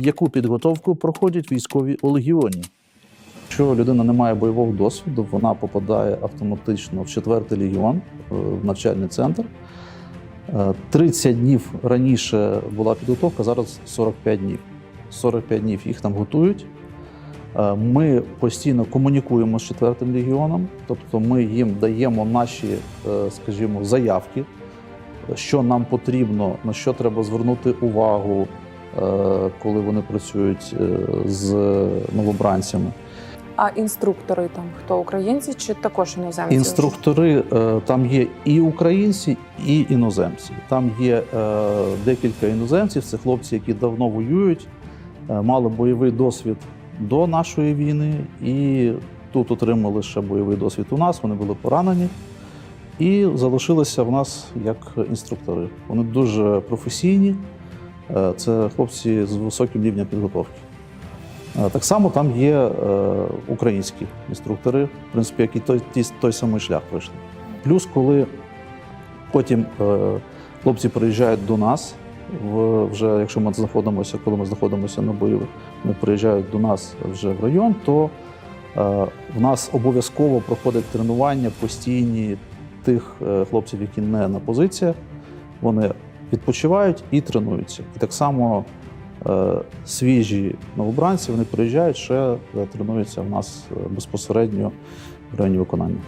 яку підготовку проходять військові у легіоні. Якщо людина не має бойового досвіду, вона попадає автоматично в 4-й легіон е, в навчальний центр. Е, 30 днів раніше була підготовка, зараз 45 днів. 45 днів їх там готують. Е, Ми постійно комунікуємо з 4-м легіоном, тобто ми їм даємо наші, е, скажімо, заявки, що нам потрібно, на що треба звернути увагу, е, коли вони працюють е, з новобранцями. А інструктори там хто українці чи також іноземці? Інструктори е, там є і українці, і іноземці. Там є е, декілька іноземців. Це хлопці, які давно воюють, е, мали бойовий досвід до нашої війни, і тут отримали ще бойовий досвід у нас. Вони були поранені і залишилися в нас як інструктори. Вони дуже професійні. Е, Це хлопці з високим рівнем підготовки. Е, Так само там є е, українські інструктори, в принципі, які той, той самий шлях пройшли. Плюс, коли потім хлопці приїжджають до нас, вже якщо ми знаходимося, коли ми знаходимося на бойових, вони приїжджають до нас вже в район, то в нас обов'язково проходять тренування постійні тих хлопців, які не на позиціях. Вони відпочивають і тренуються. І так само е, свіжі новобранці вони приїжджають ще е, тренуються в нас е, безпосередньо в районі виконання.